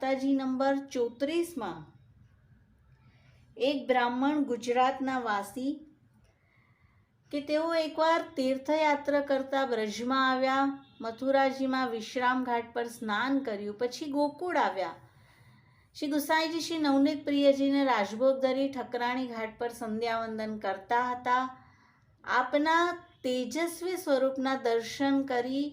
માતાજી નંબર ચોત્રીસમાં, એક બ્રાહ્મણ ગુજરાતના વાસી કે તેઓ એકવાર તીર્થયાત્રા કરતા બ્રજમાં આવ્યા, મથુરાજીમાં વિશ્રામ ઘાટ પર સ્નાન કર્યું, પછી ગોકુળ આવ્યા. શ્રી ગુસાઈજી શ્રી નવનીત પ્રિયજીને રાજભોગ ધરી ઠકરાણી ઘાટ પર સંધ્યાવંદન કરતા હતા. આપના તેજસ્વી સ્વરૂપના દર્શન કરી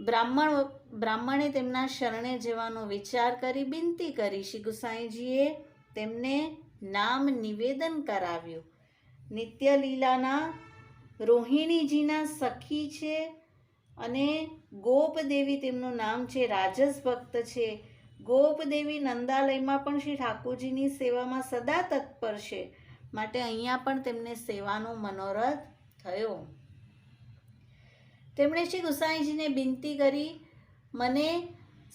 બ્રાહ્મણ બ્રાહ્મણે તેમના શરણે જવાનો વિચાર કરી બિનતી કરી શ્રી ગુસાઈજીએ તેમને નામ નિવેદન કરાવ્યું. નિત્ય લીલાના રોહિણીજીના સખી છે અને ગોપદેવી તેમનું નામ છે રાજસ ભક્ત છે. ગોપદેવી નંદાલયમાં પણ શ્રી ઠાકોરજીની સેવામાં સદા તત્પર છે. માટે અહીંયા પણ તેમને સેવાનો મનોરથ થયો. તેમણે શ્રી ગુસાઈજીને બિનતી કરી, મને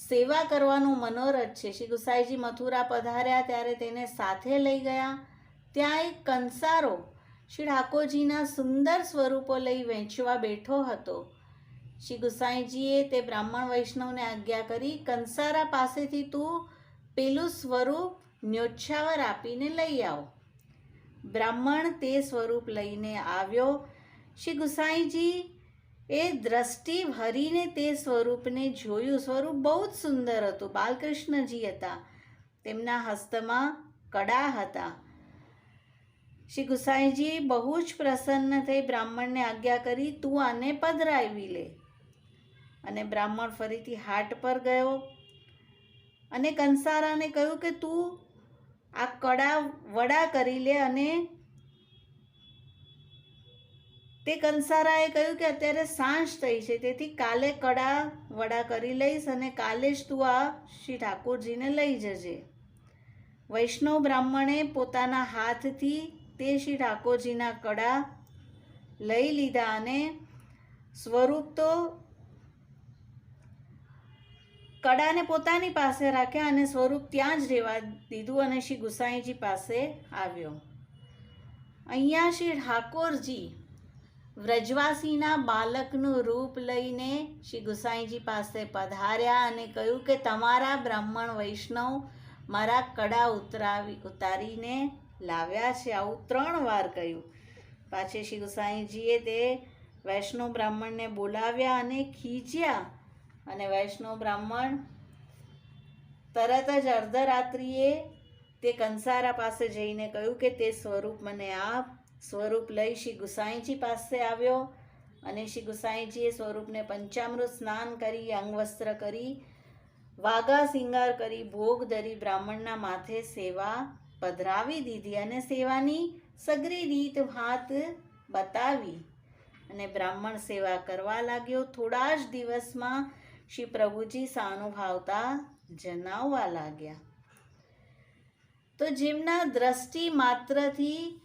સેવા કરવાનું મનોરથ છે. શ્રી ગુસાઈજી મથુરા પધાર્યા, ત્યારે તેને સાથે લઈ ગયા. ત્યાં એક કંસારો શ્રી ઠાકોરજીના સુંદર સ્વરૂપો લઈ વેચવા બેઠો હતો. શ્રી ગુસાઈજીએ તે બ્રાહ્મણ વૈષ્ણવને આજ્ઞા કરી, કંસારા પાસેથી તું પેલું સ્વરૂપ ન્યોછાવર આપીને લઈ આવ. બ્રાહ્મણ તે સ્વરૂપ લઈને આવ્યો. શ્રી ગુસાઈજી એ દ્રષ્ટિ ભરીને તે સ્વરૂપને જોયું. સ્વરૂપ બહુ જ સુંદર હતું. બાલકૃષ્ણજી હતા. તેમના હસ્તમાં કડા હતા. શ્રી ગુસાઈજી બહુ જ પ્રસન્ન થઈ બ્રાહ્મણને આજ્ઞા કરી, તું આને પધરાવી લે. અને બ્રાહ્મણ ફરીથી હાટ પર ગયો અને કંસારાને કહ્યું કે, તું આ કડા વડા કરી લે અને તે કંસારાએ કહ્યું કે અત્યારે સાંજ થઈ છે, તેથી કાલે કડા વડા કરી લઈશ અને કાલે જ તું આ શ્રી ઠાકોરજીને લઈ જજે. વૈષ્ણવ બ્રાહ્મણે પોતાના હાથથી તે શ્રી ઠાકોરજીના કડા લઈ લીધા અને સ્વરૂપ તો કડાને પોતાની પાસે રાખ્યા અને સ્વરૂપ ત્યાં જ રહેવા દીધું અને શ્રી ગુસાઈજી પાસે આવ્યો. અહીંયા શ્રી ઠાકોરજી વ્રજવાસીના બાલકનું રૂપ લઈને શ્રી ગુસાઈજી પાસે પધાર્યા અને કહ્યું કે તમારા બ્રાહ્મણ વૈષ્ણવ મારા કડા ઉતરાવી, ઉતારીને લાવ્યા છે. આવું ત્રણ વાર કહ્યું. પાછી શ્રી ગુસાઈજીએ તે વૈષ્ણવ બ્રાહ્મણને બોલાવ્યા અને ખીચ્યા અને વૈષ્ણવ બ્રાહ્મણ તરત જ અર્ધરાત્રિએ તે કંસારા પાસે જઈને કહ્યું કે તે સ્વરૂપ મને આપ સ્વરૂપ લઈ શ્રી ગુસાઈજી પાસે આવ્યો અને શ્રી ગુસાઈજીએ સ્વરૂપને પંચામૃત સ્નાન કરી, અંગવસ્ત્ર કરી, વાઘા શિંગાર કરી, ભોગ ધરી બ્રાહ્મણના માથે સેવા પધરાવી દીધી અને સેવાની સગરી રીત ભાત બતાવી અને બ્રાહ્મણ સેવા કરવા લાગ્યો. થોડા જ દિવસમાં શ્રી પ્રભુજી સાનુભાવતા જણાવવા લાગ્યા. તો જેમના દ્રષ્ટિ માત્રથી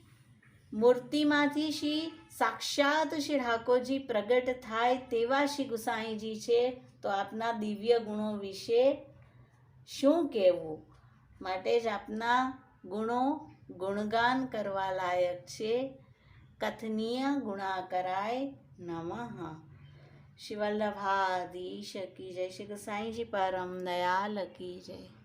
મૂર્તિમાંથી શ્રી સાક્ષાત શ્રી ઠાકોરજી પ્રગટ થાય તેવા શ્રી ગુસાઈજી છે, તો આપના દિવ્ય ગુણો વિશે શું કહેવું? માટે જ આપના ગુણો ગુણગાન કરવા લાયક છે. કથનીય ગુણા કરાય નમઃ શિવલ્લભાધીશ કી જય. શ્રી ગુસાઈજી પરમ દયાલ કી જય.